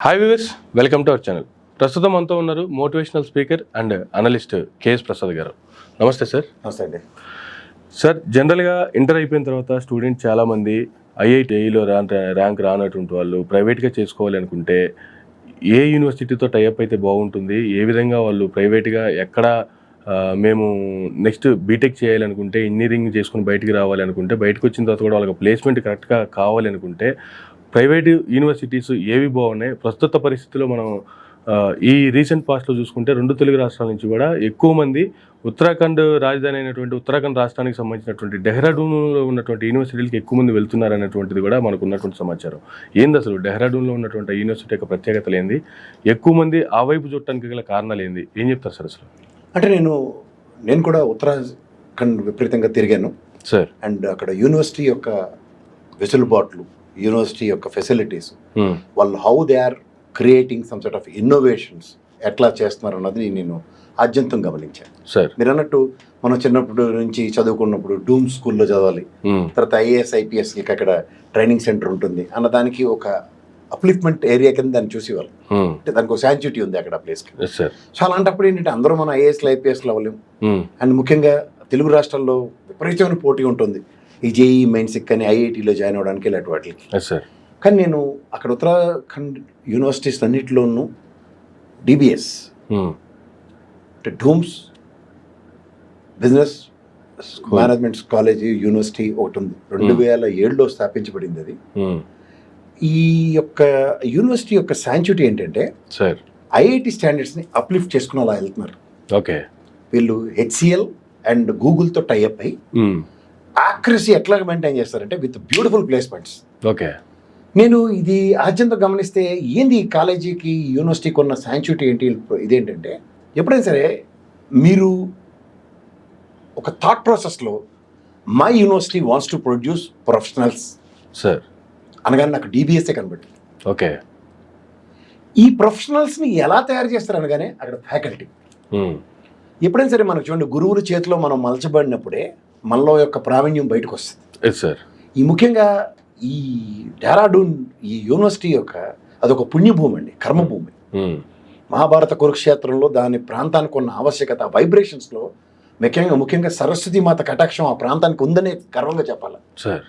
Hi viewers welcome to our channel ప్రస్తుతం మనతో ఉన్నారు motivational speaker and analyst KS Prasad garu. నమస్తే sir నమస్తే అండి. సార్ జనరల్గా ఇంటర్ అయిపోయిన తర్వాత స్టూడెంట్ చాలామంది ఐఐటిఐలో రా ర్యాంక్ రానటువంటి వాళ్ళు ప్రైవేట్గా చేసుకోవాలి అనుకుంటే ఏ యూనివర్సిటీతో టైఅప్ అయితే బాగుంటుంది? ఏ విధంగా వాళ్ళు ప్రైవేట్గా ఎక్కడ మేము నెక్స్ట్ బీటెక్ చేయాలనుకుంటే ఇంజనీరింగ్ చేసుకుని బయటికి రావాలి అనుకుంటే బయటకు వచ్చిన తర్వాత కూడా వాళ్ళకి ప్లేస్మెంట్ కరెక్ట్గా కావాలి అనుకుంటే ప్రైవేట్ యూనివర్సిటీస్ ఏవి బాగున్నాయి? ప్రస్తుత పరిస్థితిలో మనం ఈ రీసెంట్ పాస్ట్లో చూసుకుంటే రెండు తెలుగు రాష్ట్రాల నుంచి కూడా ఎక్కువ మంది ఉత్తరాఖండ్ రాజధాని అయినటువంటి ఉత్తరాఖండ్ రాష్ట్రానికి సంబంధించినటువంటి డెహ్రాడూన్లో ఉన్నటువంటి యూనివర్సిటీలకు ఎక్కువ మంది వెళ్తున్నారు అనేటువంటిది కూడా మనకు ఉన్నటువంటి సమాచారం. ఏంది అసలు డెహ్రాడూన్లో ఉన్నటువంటి యూనివర్సిటీ యొక్క ప్రత్యేకతలు ఏంది? ఎక్కువ మంది ఆ వైపు చూడటానికి గల కారణాలు ఏంది? ఏం చెప్తారు సార్ అసలు? అంటే నేను నేను కూడా ఉత్తరాఖండ్ విపరీతంగా తిరిగాను. సార్. అండ్ అక్కడ యూనివర్సిటీ యొక్క వెసులుబాట్లు యూనివర్సిటీ యొక్క ఫెసిలిటీస్. ఉమ్, వాళ్ళు how they are creating some sort of innovations ఎట్లా చేస్తున్నారు అన్నది నేను ఆద్యంతం గమనించాను. సార్ మీరు అన్నట్టు మనం చిన్నప్పుడు నుంచి చదువుకున్నప్పుడు డూమ్ స్కూల్లో చదవాలి. ఉమ్, తర్వాత ఐఏఎస్ ఐపీఎస్కి అక్కడ ట్రైనింగ్ సెంటర్ ఉంటుంది. అన్నదానికి ఒక అప్లిఫ్ట్మెంట్ ఏరియా కింద దాన్ని చూసేవాళ్ళు. ఉమ్, అంటే దానికి ఒక శాంచుటీ ఉంది అక్కడ ప్లేస్కి ఎస్ సార్ సో అలాంటప్పుడు ఏంటంటే అందరూ మనం ఐఏఎస్లు ఐపీఎస్లు అవ్వలేము అండ్ ముఖ్యంగా తెలుగు రాష్ట్రాల్లో విపరీతమైన పోటీ ఉంటుంది. ఈ జేఈ మెయిన్స్కి కానీ ఐఐటీలో జాయిన్ అవ్వడానికి ఇలాంటి వాటికి. కానీ నేను అక్కడ ఉత్తరాఖండ్ యూనివర్సిటీస్ అన్నింటిలోనూ డిబిఎస్ ఉమ్, అంటే dooms business. Management college university ఒకటి ఉంది. రెండు వేల ఏడులో స్థాపించబడింది అది. ఉమ్, ఈ యొక్క యూనివర్సిటీ యొక్క శాంచుటీ ఏంటంటే సార్ ఐఐటి స్టాండర్డ్స్ని అప్లిఫ్ట్ చేసుకుని అలా వెళ్తున్నారు. ఓకే వీళ్ళు హెచ్సిఎల్ అండ్ గూగుల్తో టైఅప్ అయ్యి యాక్యురసీ ఎట్లా మెయింటైన్ చేస్తారంటే విత్ బ్యూటిఫుల్ ప్లేస్మెంట్స్ ఓకే. నేను ఇది ఆద్యంతో గమనిస్తే ఏంది ఈ కాలేజీకి యూనివర్సిటీకి ఉన్న శాంచుటీ ఏంటి ఇదేంటంటే ఎప్పుడైనా సరే మీరు ఒక థాట్ ప్రాసెస్లో my university wants to produce professionals sir అనగానే నాకు డీబీఎస్ఏ కనబడింది. ఓకే. ఈ ప్రొఫెషనల్స్ని ఎలా తయారు చేస్తారు అనగానే అక్కడ ఫ్యాకల్టీ ఉమ్, ఎప్పుడైనా సరే మనకు చూడండి గురువుల చేతిలో మనం మలచబడినప్పుడే మనలో యొక్క ప్రావీణ్యం బయటకు వస్తుంది సార్ ఈ ముఖ్యంగా ఈ డెహ్రాడూన్ ఈ యూనివర్సిటీ యొక్క అదొక పుణ్యభూమి అండి కర్మభూమి. ఉమ్, మహాభారత కురుక్షేత్రంలో దాని ప్రాంతానికి ఉన్న ఆవశ్యకత వైబ్రేషన్స్లో ముఖ్యంగా ముఖ్యంగా సరస్వతి మాత కటాక్షం ఆ ప్రాంతానికి ఉందనే గర్వంగా చెప్పాలి. సార్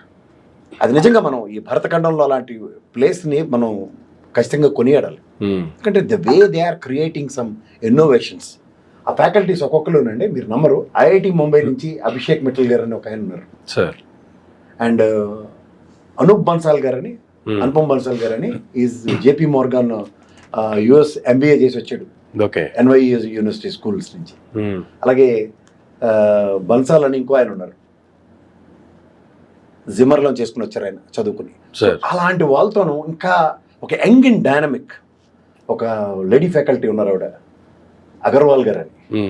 అది నిజంగా మనం ఈ భరతఖండంలో అలాంటి ప్లేస్ని మనం ఖచ్చితంగా కొనియాడాలి. ఉమ్, ఎందుకంటే the way they are creating some innovations. ఆ ఫ్యాకల్టీస్ ఒక్కొక్కరునండి మీరు నమ్మరు. ఐఐటి ముంబై నుంచి అభిషేక్ మిట్టల్ గారు అని ఒక ఆయన ఉన్నారు. సార్. అండ్ అనూప్ బన్సాల్ గారని ఉమ్, అనుపమ్ బన్సాల్ గారని is JP Morgan US MBA చేసి వచ్చాడు. ఓకే. ఎన్వై యూనివర్సిటీ స్కూల్స్ నుంచి. ఉమ్, అలాగే ఆ, బన్సాల్ అని ఇంకో ఆయన ఉన్నారు. జిమ్మర్లో చేసుకుని వచ్చారు ఆయన చదువుకుని. అలాంటి వాళ్ళతోనూ ఇంకా ఒక యంగ్ అండ్ డైనమిక్ ఒక లేడీ ఫ్యాకల్టీ ఉన్నారు ఆవిడ. అగర్వాల్ గారు అని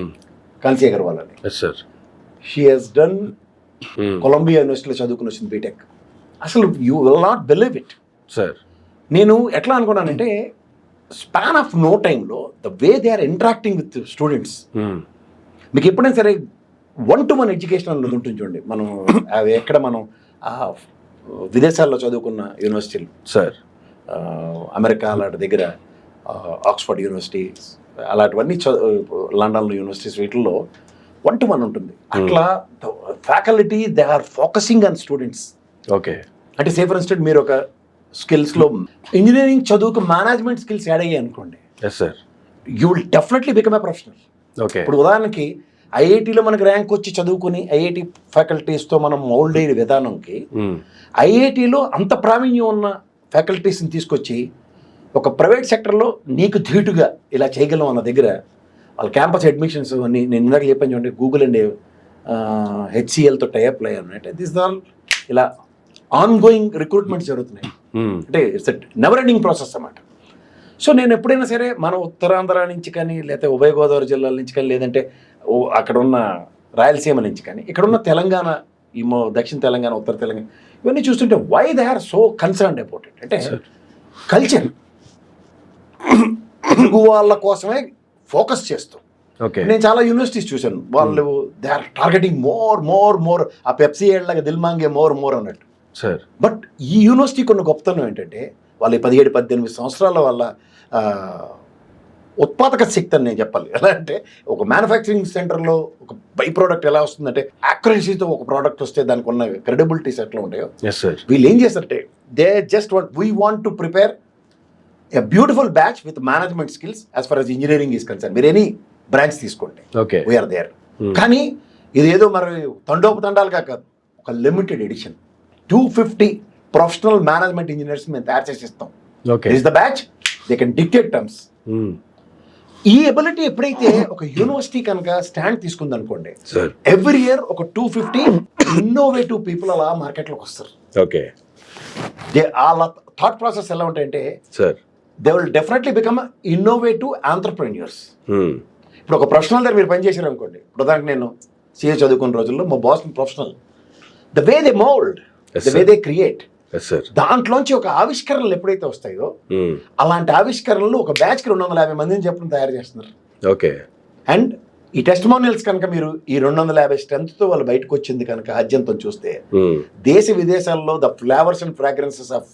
కాంతి అగర్వాల్ అని షీ హాస్ డన్ కొలంబియా యూనివర్సిటీలో చదువుకుని వచ్చింది బీటెక్ అసలు you will not believe it sir నేను ఎట్లా అనుకున్నానంటే స్పాన్ ఆఫ్ నో టైంలో the way they are interacting with students మీకు ఎప్పుడైనా సరే వన్ టు వన్ ఎడ్యుకేషన్ అన్నది ఉంటుంది చూడండి. మనం అవి ఎక్కడ మనం ఆ, విదేశాల్లో చదువుకున్న యూనివర్సిటీలు సార్ అమెరికా అలాంటి దగ్గర ఆక్స్ఫర్డ్ యూనివర్సిటీ అలాంటివన్నీ లండన్లో యూనివర్సిటీస్ వీటిల్లో వన్ టు వన్ ఉంటుంది. అట్లా faculty they are focusing on students. Okay. అంటే సే ఫర్ ఇన్స్టెంట్ మీరు ఒక స్కిల్స్లో ఇంజనీరింగ్ చదువుకు మేనేజ్మెంట్ స్కిల్స్ యాడ్ అయ్యాయి అనుకోండి. Yes sir you will definitely become a professional. Okay. ఇప్పుడు ఉదాహరణకి ఐఐటీలో మనకి ర్యాంక్ వచ్చి చదువుకుని ఐఐటి ఫ్యాకల్టీస్తో మనం మౌల్డ్ అయ్యే విధానంకి ఉమ్, ఐఐటీలో అంత ప్రావీణ్యం ఉన్న ఫ్యాకల్టీస్ని తీసుకొచ్చి ఒక ప్రైవేట్ సెక్టర్లో నీకు ధీటుగా ఇలా చేయగలం అన్న దగ్గర వాళ్ళ క్యాంపస్ అడ్మిషన్స్ అన్ని నేను ఇందాక చెప్పాను చూడండి గూగుల్ అండ్ హెచ్సిఎల్తో టైఅప్ అయ్యారు దిస్ ఆల్ ఇలా ఆన్ గోయింగ్ రిక్రూట్మెంట్స్ జరుగుతున్నాయి అంటే ఇట్స్ నెవర్ ఎండింగ్ ప్రాసెస్ అన్నమాట. సో నేను ఎప్పుడైనా సరే మన ఉత్తరాంధ్ర నుంచి కానీ లేకపోతే ఉభయ గోదావరి జిల్లాల నుంచి కానీ లేదంటే అక్కడ ఉన్న రాయలసీమ నుంచి కానీ ఇక్కడ ఉన్న తెలంగాణ ఈ మో దక్షిణ తెలంగాణ ఉత్తర తెలంగాణ ఇవన్నీ చూస్తుంటే why they are so concerned about it అంటే. కల్చర్ తెలుగు వాళ్ళ కోసమే ఫోకస్ చేస్తాం. ఓకే. నేను చాలా యూనివర్సిటీస్ చూశాను. వాళ్ళు they are targeting more more more. ఆ పెప్సీ ఏళ్ళగా దిల్మాంగే మోర్ మోర్ అన్నట్టు. సార్. బట్ ఈ యూనివర్సిటీకి ఉన్న గొప్పతనం ఏంటంటే వాళ్ళ పదిహేడు పద్దెనిమిది సంవత్సరాల వాళ్ళ ఆ, ఉత్పాదక శక్తి అని నేను చెప్పాలి. ఎలా అంటే ఒక మ్యానుఫ్యాక్చరింగ్ సెంటర్లో ఒక బై ప్రోడక్ట్ ఎలా వస్తుందంటే యాక్యురసీతో ఒక ప్రోడక్ట్ వస్తే దానికి ఉన్న క్రెడిబిలిటీస్ ఎట్లా ఉంటాయో వీళ్ళు ఏం చేస్తారంటే they just want we want to prepare a beautiful batch with management skills as far as engineering is concern మీరు ఎనీ బ్రాంచ్ తీసుకోండి. ఓకే వీఆర్ దేర్ కానీ ఇది ఏదో మరి తండోపతండాలుగా కాదు. ఒక limited edition two fifty professional management engineers మేము తయారు చేసి ఇస్తాం. Okay is the batch they can dictate terms ఈ ఎబిలిటీ ఎప్పుడైతే ఒక యూనివర్సిటీ కనుక స్టాండ్ తీసుకుంది అనుకోండి ఎవ్రీ ఇయర్ ఒక టూ ఫిఫ్టీ ఇన్నోవేటివ్ పీపుల్ అలా మార్కెట్లోకి వస్తారు. ఓకే దే వాళ్ళ థాట్ ప్రాసెస్ ఎలా ఉంటాయంటే sir they will definitely become innovative entrepreneurs ఇప్పుడు ఒక ప్రొఫెషనల్ దగ్గర మీరు పనిచేశారు అనుకోండి. ఇప్పుడు ఉదాహరణకు నేను సిఏ చదువుకున్న రోజుల్లో మా boss professional the way they mould the way. They create దాంట్లోంచి ఒక ఆవిష్కరణలు ఎప్పుడైతే వస్తాయో అలాంటి ఆవిష్కరణలు ఒక బ్యాచ్కి రెండు వందల యాభై మందిని చెప్పడం తయారు చేస్తున్నారు. ఓకే అండ్ ఈ టెస్టిమోనియల్స్ కనుక మీరు ఈ రెండు వందల యాభై స్ట్రెంత్తో వాళ్ళు బయటకు వచ్చింది కనుక అద్యంతం చూస్తే దేశ విదేశాల్లో the flavours and fragrances of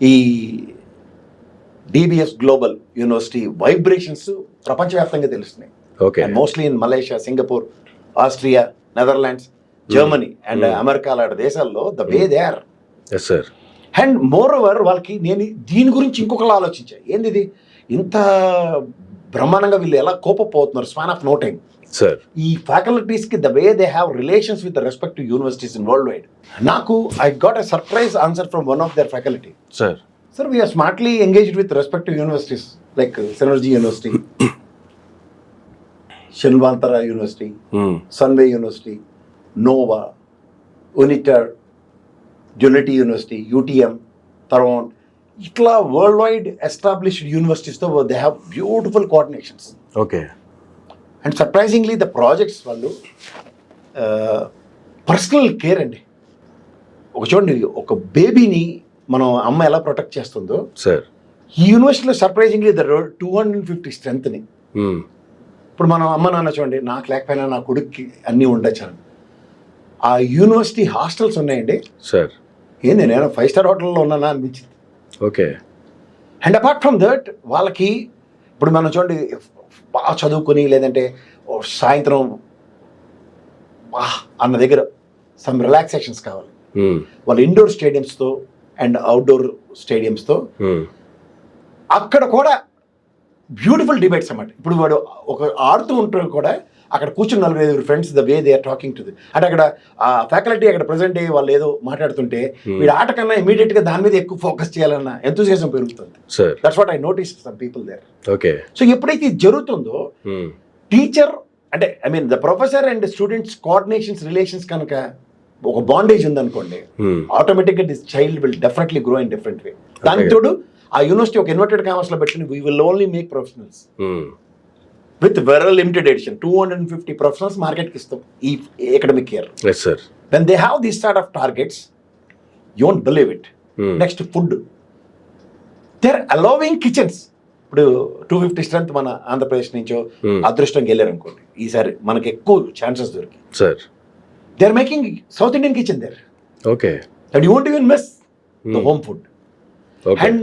ఈ డిబిఎస్ గ్లోబల్ యూనివర్సిటీ వైబ్రేషన్స్ ప్రపంచవ్యాప్తంగా తెలుస్తున్నాయి. Okay mostly in Malaysia Singapore Austria Netherlands Germany and. America లాంటి దేశాల్లో the way they are yes sir and more over వాళ్ళకి నేను దీని గురించి ఇంకొకలా ఆలోచించా ఏంది ఇంత బ్రహ్మాండంగా వీళ్ళు ఎలా కోపపోతున్నారు span of no time sir ఈ ఫ్యాకల్టీస్కి the way they have relations with respect to universities in world wide నాకు I got a surprise answer from one of their faculty sir sir we're smartly engaged with respect to universities like synergy university షన్వాంతర university Sunway university Nova Unitar unity university UTM తర్వాత ఇట్లా world wide established యూనివర్సిటీస్తో they have beautiful coordinations okay. And surprisingly the projects వాళ్ళు personal care అండి. ఒక చూడండి ఒక బేబీని మనం అమ్మ ఎలా ప్రొటెక్ట్ చేస్తుందో. సార్. ఈ యూనివర్సిటీలో surprisingly the two hundred fifty స్ట్రెంత్ని ఇప్పుడు మనం అమ్మ నాన్న చూడండి నాకు లేకపోయినా నా కొడుక్కి అన్నీ ఉండొచ్చు అని. ఆ యూనివర్సిటీ హాస్టల్స్ ఉన్నాయండి. సార్. ఏంది నేను ఫైవ్ స్టార్ హోటల్లో ఉన్నానా అనిపించింది. Okay. And apart from that వాళ్ళకి ఇప్పుడు మనం చూడండి బాగా చదువుకొని లేదంటే సాయంత్రం బా అన్న దగ్గర సమ్ రిలాక్సేషన్స్ కావాలి. వాళ్ళు ఇండోర్ స్టేడియంస్తో అండ్ అవుట్డోర్ స్టేడియంస్తో అక్కడ కూడా బ్యూటిఫుల్ డిబేట్స్ అన్నమాట. ఇప్పుడు వాడు ఒక ఆడుతూ ఉంటాడు కూడా అక్కడ కూర్చుని నలుగురు ఐదుగురు friends the way they are talking to the అంటే అక్కడ ఆ ఫ్యాకల్టీ అక్కడ ప్రజెంట్ అయ్యి వాళ్ళు ఏదో మాట్లాడుతుంటే వీడు ఆట కన్నా ఇమీడియట్గా దాని మీద ఎక్కువ ఫోకస్ చేయాలన్న ఎంతూజియాసం పెరుగుతుంది. Sir that's what I notice some people there okay so ఎప్పుడైతే ఇది జరుగుతుందో టీచర్ అంటే I mean the professor and students coordinations relations కనుక ఒక బాండేజ్ ఉందనుకోండి ఆటోమేటిక్గా this child will definitely grow in different way దానికి Okay. తోడు ఆ యూనివర్సిటీ ఒక ఇన్వర్టెడ్ కామర్స్లో పెట్టుకుని we will only make professionals with very limited edition two hundred and fifty professionals మార్కెట్కి ఇస్తాం ఈ academic year sir when they have this start of targets you won't believe it next food there allowing kitchens ఇప్పుడు two fifty strength మన ఆంధ్రప్రదేశ్ నుంచో అదృష్టంకి వెళ్ళారు అనుకోండి ఈసారి మనకి ఎక్కువ ఛాన్సెస్ దొరికి sir they are making south Indian kitchen there okay and you won't even miss the home food and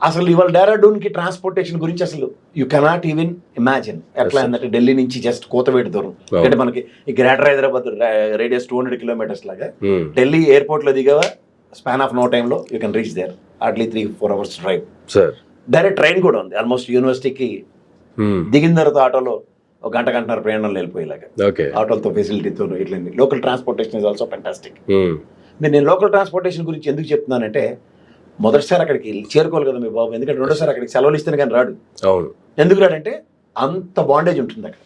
అసలు ఇవాళ డెరాడూన్కి ట్రాన్స్పోర్టేషన్ గురించి అసలు యూ కెనాట్ ఈవెన్ ఇమాజిన్ ఎట్లా. అంటే ఢిల్లీ నుంచి జస్ట్ కోతవేటి దూరం. అంటే మనకి ఈ greater Hyderabad radius two hundred kilometres లాగా. ఢిల్లీ ఎయిర్పోర్ట్లో దిగావా? స్పాన్ ఆఫ్ నో టైంలో you can reach there hardly three four hours drive sir direct train కూడా ఉంది. ఆల్మోస్ట్ యూనివర్సిటీకి దిగిన తర్వాత ఆటోలో ఒక గంట గంటన్నర ప్రయాణంలో వెళ్ళిపోయేలాగా ఆటోలతో ఫెసిలిటీతో ఇట్లా local transportation is also fantastic మీరు నేను లోకల్ ట్రాన్స్పోర్టేషన్ గురించి ఎందుకు చెప్తున్నానంటే మొదటిసారి అక్కడికి చేరుకోవాలి కదా మీ బాబు. ఎందుకంటే రెండోసారి అక్కడికి సెలవులు ఇస్తేనే కానీ రాడు. అవును. ఎందుకు రాడంటే అంత బాండేజ్ ఉంటుంది అక్కడ.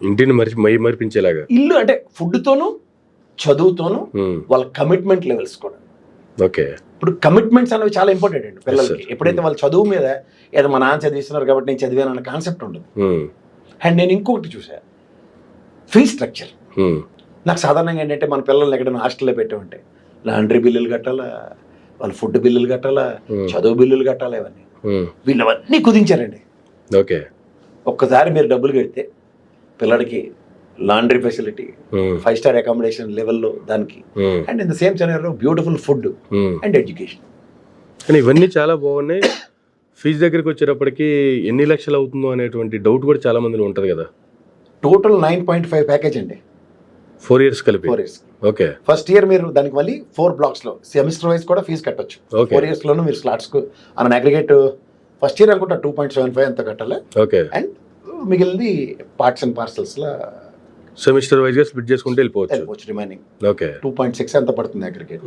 ఇంటిని మరిచి మై మరిపించేలాగా. ఇల్లు అంటే ఫుడ్తోనూ చదువుతోనూ వాళ్ళ కమిట్మెంట్ లెవెల్స్ కూడా. ఓకే. ఇప్పుడు కమిట్మెంట్స్ అనేవి చాలా ఇంపార్టెంట్ అండి పిల్లలకి. ఎప్పుడైతే వాళ్ళు చదువు మీద ఏదో మా నాన్న చదివిస్తున్నారు కాబట్టి నేను చదివాను అన్న కాన్సెప్ట్ ఉండదు. అండ్ నేను ఇంకొకటి చూసా ఫీ స్ట్రక్చర్. నాకు సాధారణంగా ఏంటంటే మన పిల్లల్ని ఎక్కడైనా హాస్టల్లో పెట్టామంటే లాండ్రీ బిల్లులు కట్టాలా? వాళ్ళ ఫుడ్ బిల్లులు కట్టాలా? Hmm. చదువు బిల్లులు కట్టాలా ఇవన్నీ? వీళ్ళు అవన్నీ కుదించారండి. ఓకే. ఒక్కసారి మీరు డబ్బులు కడితే పిల్లడికి laundry facility five star accommodation లెవెల్లో దానికి. అండ్ ఇన్ ద సేమ్ సెనర్లో బ్యూటిఫుల్ ఫుడ్. అండ్ ఎడ్యుకేషన్ కానీ ఇవన్నీ చాలా బాగున్నాయి. ఫీజు దగ్గరికి వచ్చేటప్పటికి ఎన్ని లక్షలు అవుతుందో అనేటువంటి డౌట్ కూడా చాలా మందిలో ఉంటుంది కదా. Total nine point five package అండి. ఫోర్ ఇయర్స్ కలిపి. Four years okay first year మీరు దానికి మళ్ళీ ఫోర్ బ్లాక్స్లో సెమిస్టర్ వైజ్ కూడా ఫీజు కట్టొచ్చు. ఫోర్ ఇయర్స్ లోను మీరు స్లాట్స్కు అన్న అగ్రిగేట్ ఫస్ట్ ఇయర్ అనుకుంటా టూ పాయింట్ సెవెన్ ఫైవ్ అంత కట్టాలి? ఓకే అండ్ మిగిలింది పార్ట్స్ అండ్ పార్సల్స్ లా సెమిస్టర్ వైజ్గా స్ప్లిట్ చేసుకుంటే వెళ్ళిపోవచ్చు. వెళ్ళిపోవచ్చు remaining okay two point six ఎంత పడుతుంది aggregate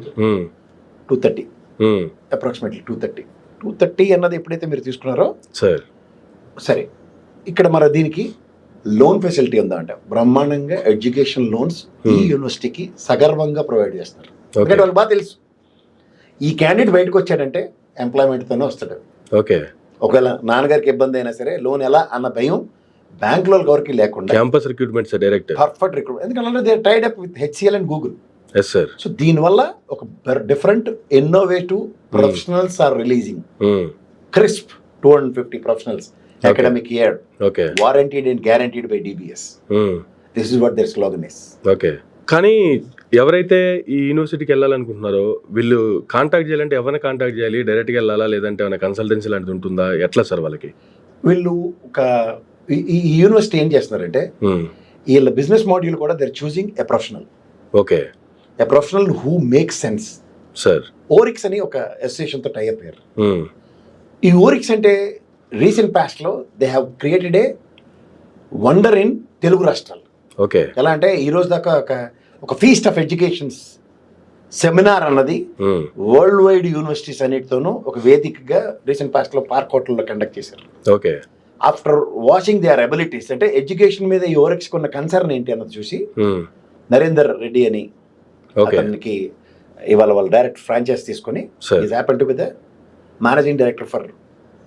two thirty approximately two thirty two thirty అన్నది ఎప్పుడైతే మీరు తీసుకున్నారో సార్ సరే. ఇక్కడ మన దీనికి లోన్ ఫెసిలిటీ ఉందా అంటే బ్రహ్మాండంగా ఎడ్యుకేషన్ లోన్స్ ఈ Hmm. యూనివర్సిటీకి సగర్వంగా ప్రొవైడ్ చేస్తారు ఎందుకంటే వాళ్ళకి బాగా తెలుసు. ఈ క్యాండిడేట్ బయటకు వచ్చాడంటే ఎంప్లాయ్మెంట్తోనే వస్తాడు. ఓకే ఒకవేళ నాన్నగారికి ఇబ్బంది అయినా సరే లోన్ ఎలా అన్న భయం బ్యాంక్లో ఎవరికి లేకుండా campus recruitment sir direct. Perfect recruit ఎందుకంటే they tried up with HCL and Google yes sir so దీనివల్ల ఒక different innovative professionals are releasing crisp two hundred fifty professionals academic year okay warrantied and guaranteed by DBS this is what their slogan is okay కానీ ఎవరైతే ఈ యూనివర్సిటీకి వెళ్ళాలనుకుంటున్నారో వీళ్ళు contact చేయాలంటే ఎవరిని contact చేయాలి? డైరెక్ట్గా వెళ్ళాలా? లేదంటే ఏమైనా కన్సల్టెన్సీ లాంటిది ఉంటుందా? ఎట్లా సార్ వాళ్ళకి? వీళ్ళు ఒక ఈ- యూనివర్సిటీ ఏం చేస్తున్నారంటే ఉమ్, వీళ్ళ బిజినెస్ మాడ్యూల్ కూడా their choosing a professional okay a professional who make sense sir Orix అని ఒక అసోసియేషన్తో టైఅప్ అయ్యారు. ఉమ్, ఈ ఓరిక్స్ అంటే రీసెంట్ పాస్ట్లో they have created a wonder in Telugu రాష్ట్రాలు ఓకే. ఎలా అంటే ఈ రోజు దాకా ఒక ఒక ఫీస్ట్ ఆఫ్ ఎడ్యుకేషన్స్ సెమినార్ అన్నది వరల్డ్ వైడ్ యూనివర్సిటీస్ అన్నిటితోనూ ఒక వేదికగా రీసెంట్ పాస్ట్లో పార్క్ హోటల్లో కండక్ట్ చేశారు. Okay. After watching they are abilities అంటే ఎడ్యుకేషన్ మీద ఈ కొన్న కన్సర్న్ ఏంటి అన్నది చూసి ఉమ్, నరేందర్ రెడ్డి అని ఓకే. అతనికి ఇవాళ వాళ్ళు డైరెక్ట్ ఫ్రాంచైజ్ తీసుకొని. Is happen to with managing director for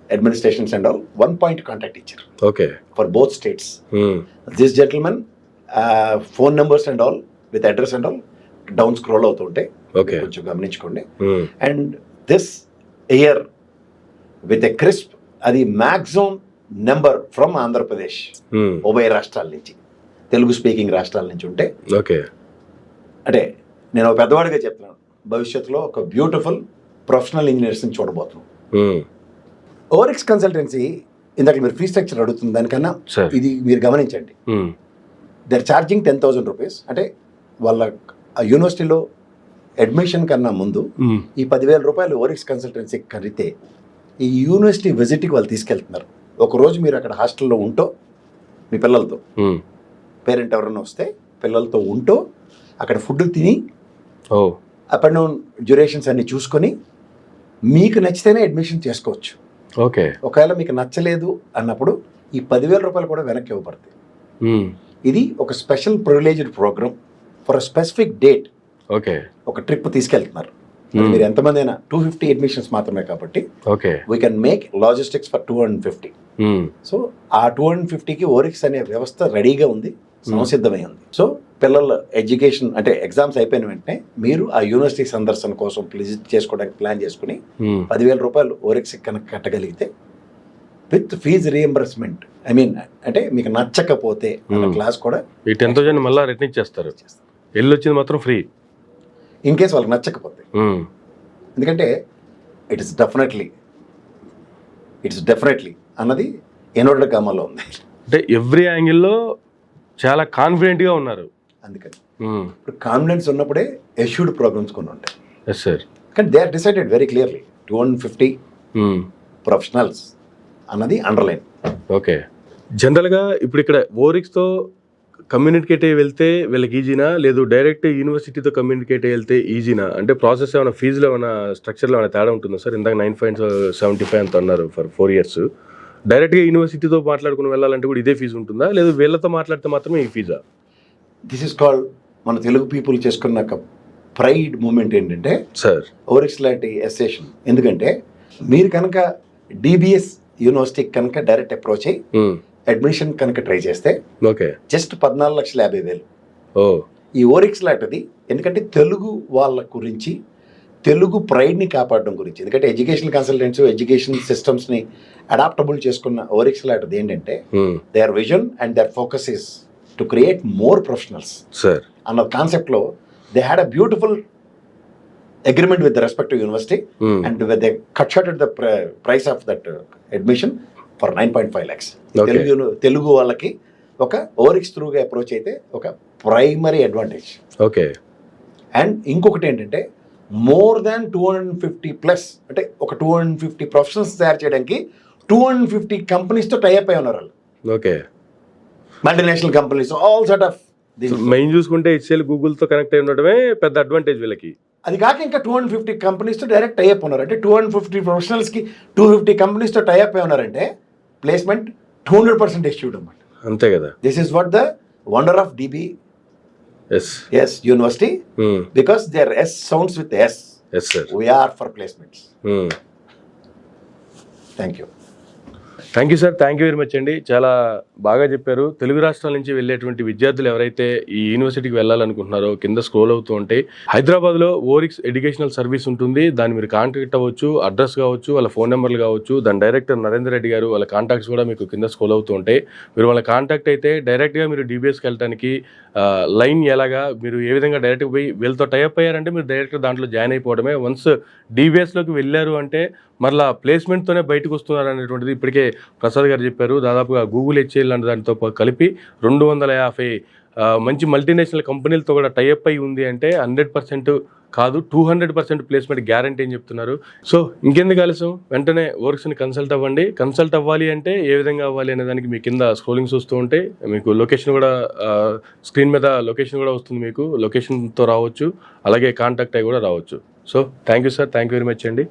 administrations and all one point contact ఇచ్చారు okay for both states this gentlemen phone numbers and all with address and all down scroll అవుతుంటే Okay. కొంచెం గమనించుకోండి. And this year with a crisp అది maximum number from Andhra Pradesh ఉభయ రాష్ట్రాల నుంచి. Telugu speaking రాష్ట్రాల నుంచి ఉంటే. ఓకే అంటే నేను ఒక పెద్దవాడిగా చెప్తున్నాను. భవిష్యత్తులో ఒక బ్యూటిఫుల్ ప్రొఫెషనల్ ఇంజనీర్స్ని చూడబోతున్నాం. ఉమ్, ఓరిక్స్ కన్సల్టెన్సీ ఇందాక మీరు ఫీ స్ట్రక్చర్ అడుగుతుంది దానికన్నా ఇది మీరు గమనించండి. Their charging ten thousand rupees అంటే వాళ్ళ ఆ యూనివర్సిటీలో అడ్మిషన్ కన్నా ముందు ఈ పదివేల రూపాయలు ఓరిక్స్ కన్సల్టెన్సీ కడితే ఈ యూనివర్సిటీ విజిట్కి వాళ్ళు తీసుకెళ్తున్నారు. ఒకరోజు మీరు అక్కడ హాస్టల్లో ఉంటో మీ పిల్లలతో. పేరెంట్ ఎవరైనా వస్తే పిల్లలతో ఉంటూ అక్కడ ఫుడ్ తిని అప్ అండ్ డౌన్ డ్యూరేషన్స్ అన్ని చూసుకొని మీకు నచ్చితేనే అడ్మిషన్ చేసుకోవచ్చు. ఓకే. ఒకవేళ మీకు నచ్చలేదు అన్నప్పుడు ఈ పదివేల రూపాయలు కూడా వెనక్కి ఇవ్వబడతాయి. ఇది ఒక special privileged programme for a specific date. Okay. ఒక ట్రిప్ తీసుకెళ్తున్నారు. మీరు ఎంతమంది అయినా టూ ఫిఫ్టీ అడ్మిషన్స్ మాత్రమే కాబట్టి okay. We can make logistics for two hundred fifty so ఆ టూ హండ్రెడ్ ఫిఫ్టీకి ఓరిక్స్ అనే వ్యవస్థ రెడీగా ఉంది. సంసిద్ధమై ఉంది సో పిల్లల ఎడ్యుకేషన్ అంటే ఎగ్జామ్స్ అయిపోయిన వెంటనే మీరు ఆ యూనివర్సిటీ సందర్శన కోసం విజిట్ చేసుకోవడానికి ప్లాన్ చేసుకుని ఉమ్, పదివేల రూపాయలు ఓరిక్స్ కనుక కట్టగలిగితే with fee reimbursement I mean అంటే మీకు నచ్చకపోతే Hmm. క్లాస్ కూడా ఈ టెన్ థౌసండ్ మళ్ళీ రిటర్న్ ఇచ్చేస్తారు. వెళ్ళి వచ్చింది మాత్రం ఫ్రీ. ఇన్ కేస్ వాళ్ళకి నచ్చకపోతే. ఉమ్, ఎందుకంటే it is definitely it's definitely అన్నది ఎనోడ గ్రామాల్లో ఉంది. అంటే ఎవ్రీ యాంగిల్లో చాలా కాన్ఫిడెంట్గా ఉన్నారు. అందుకని. ఇప్పుడు కాన్ఫిడెన్స్ ఉన్నప్పుడే ఎష్యూడ్ ప్రోగ్రామ్స్ కొన్ని ఉంటాయి. ఎస్ సార్ కానీ they are decided very clearly two hundred fifty professionals అన్నది అండర్లైన్ ఓకే. జనరల్గా ఇప్పుడు ఇక్కడ ఓరిక్స్తో కమ్యూనికేట్ అయ్యి వెళ్తే వీళ్ళకి ఈజీనా లేదు డైరెక్ట్ యూనివర్సిటీతో కమ్యూనికేట్ అయ్యి వెళ్తే ఈజీనా అంటే ప్రాసెస్ ఏమైనా ఫీజులో ఏమైనా స్ట్రక్చర్లో ఏమైనా తేడా ఉంటుందా సార్ ఇందాక నైన్ పాయింట్ సెవెంటీ ఫైవ్ అంత అన్నారు ఫర్ ఫోర్ ఇయర్స్ డైరెక్ట్గా యూనివర్సిటీతో మాట్లాడుకుని వెళ్ళాలంటే కూడా ఇదే ఫీజు ఉంటుందా? లేదు వీళ్ళతో మాట్లాడితే మాత్రమే ఈ ఫీజా దిస్ ఇస్ కాల్డ్ మన తెలుగు పీపుల్ చేసుకున్న ఒక ప్రైడ్ మూమెంట్ ఏంటంటే సార్ ఓరిక్స్ లాంటి అసోసియేషన్ ఎందుకంటే మీరు కనుక డిబిఎస్ యూనివర్సిటీ కనుక డైరెక్ట్ అప్రోచ్ అయ్యి అడ్మిషన్ కనుక ట్రై చేస్తే ఓకే జస్ట్ పద్నాలుగు లక్షల యాభై వేలు. ఓ ఈ ఓరిక్స్ లాంటిది ఎందుకంటే తెలుగు వాళ్ళ గురించి తెలుగు ప్రైడ్ని కాపాడడం గురించి. ఎందుకంటే ఎడ్యుకేషన్ కన్సల్టెంట్స్ ఎడ్యుకేషన్ సిస్టమ్స్ని అడాప్టబుల్ చేసుకున్న ఓరిక్స్ లాంటిది ఏంటంటే their vision and their focus is to create more professionals sir అన్న కాన్సెప్ట్లో they had a beautiful agreement with the respective university. And they cut shorted the price of that admission for nine point five lakhs. Telugu Telugu వాళ్ళకి ఒక oryx త్రూగా approach అయితే ఒక primary advantage okay and ఇంకొకటి ఏంటంటే more than two hundred fifty plus అంటే ఒక two hundred fifty professionals తయారు చేయడానికి టూ హండ్రెడ్ ఫిఫ్టీ కంపెనీస్తో టైఅప్ అయి ఉన్నారు వాళ్ళు. Okay. Multinational companies all sort of main చూసుకుంటే హెచ్సిఎల్ గూగుల్తో కనెక్ట్ అయి ఉండడమే పెద్ద అడ్వాంటేజ్ వీళ్ళకి. అది కాక ఇంకా టూ హండ్రెడ్ ఫిఫ్టీ కంపెనీస్తో డైరెక్ట్ టైఅప్ ఉన్నారు. అంటే టూ హండ్రెడ్ ఫిఫ్టీ ప్రొఫెషనల్స్కి టూ ఫిఫ్టీ కంపెనీస్తో టైఅప్ అయి ఉన్నారంటే placement two hundred percent issued అన్నమాట. అంతే కదా. This is what the wonder of D B S S university because their yes sounds with yes yes sir we're for placements. Thank you thank you sir thank you very much అండి చాలా బాగా చెప్పారు. తెలుగు రాష్ట్రాల నుంచి వెళ్ళేటువంటి విద్యార్థులు ఎవరైతే ఈ యూనివర్సిటీకి వెళ్ళాలనుకుంటున్నారో కింద స్క్రోల్ అవుతూ ఉంటే హైదరాబాద్లో ఓరిక్స్ ఎడ్యుకేషనల్ సర్వీస్ ఉంటుంది. దాన్ని మీరు కాంటాక్ట్ అవ్వచ్చు అడ్రస్ కావచ్చు వాళ్ళ ఫోన్ నెంబర్లు కావచ్చు. దాని డైరెక్టర్ నరేందర్ రెడ్డి గారు వాళ్ళ కాంటాక్ట్స్ కూడా మీకు కింద స్క్రోల్ అవుతూ ఉంటాయి మీరు వాళ్ళ కాంటాక్ట్ అయితే డైరెక్ట్గా మీరు డీబీఎస్కి వెళ్ళడానికి లైన్ ఎలాగా మీరు ఏ విధంగా డైరెక్ట్గా పోయి వీళ్ళతో టైప్ అయ్యారంటే మీరు డైరెక్ట్గా దాంట్లో జాయిన్ అయిపోవడమే. వన్స్ డీబీఎస్లోకి వెళ్ళారు అంటే మరలా ప్లేస్మెంట్తోనే బయటకు వస్తున్నారు అనేటువంటిది ఇప్పటికే ప్రసాద్ గారు చెప్పారు. దాదాపుగా గూగుల్ హెచ్ఏ లాంటి దానితో కలిపి రెండు వందల యాభై మంచి మల్టీనేషనల్ కంపెనీలతో కూడా టైఅప్ అయి ఉంది అంటే హండ్రెడ్ పర్సెంట్ కాదు two hundred percent placement guarantee అని చెప్తున్నారు. సో ఇంకెందుకు ఆలస్యం? వెంటనే వర్క్స్ని కన్సల్ట్ అవ్వండి. కన్సల్ట్ అవ్వాలి అంటే ఏ విధంగా అవ్వాలి అనే దానికి మీ కింద స్క్రోలింగ్స్ వస్తూ ఉంటే మీకు లొకేషన్ కూడా స్క్రీన్ మీద లొకేషన్ కూడా వస్తుంది మీకు. లొకేషన్తో రావచ్చు. అలాగే కాంటాక్ట్ అయ్యి కూడా రావచ్చు. So thank you sir thank you very much అండి.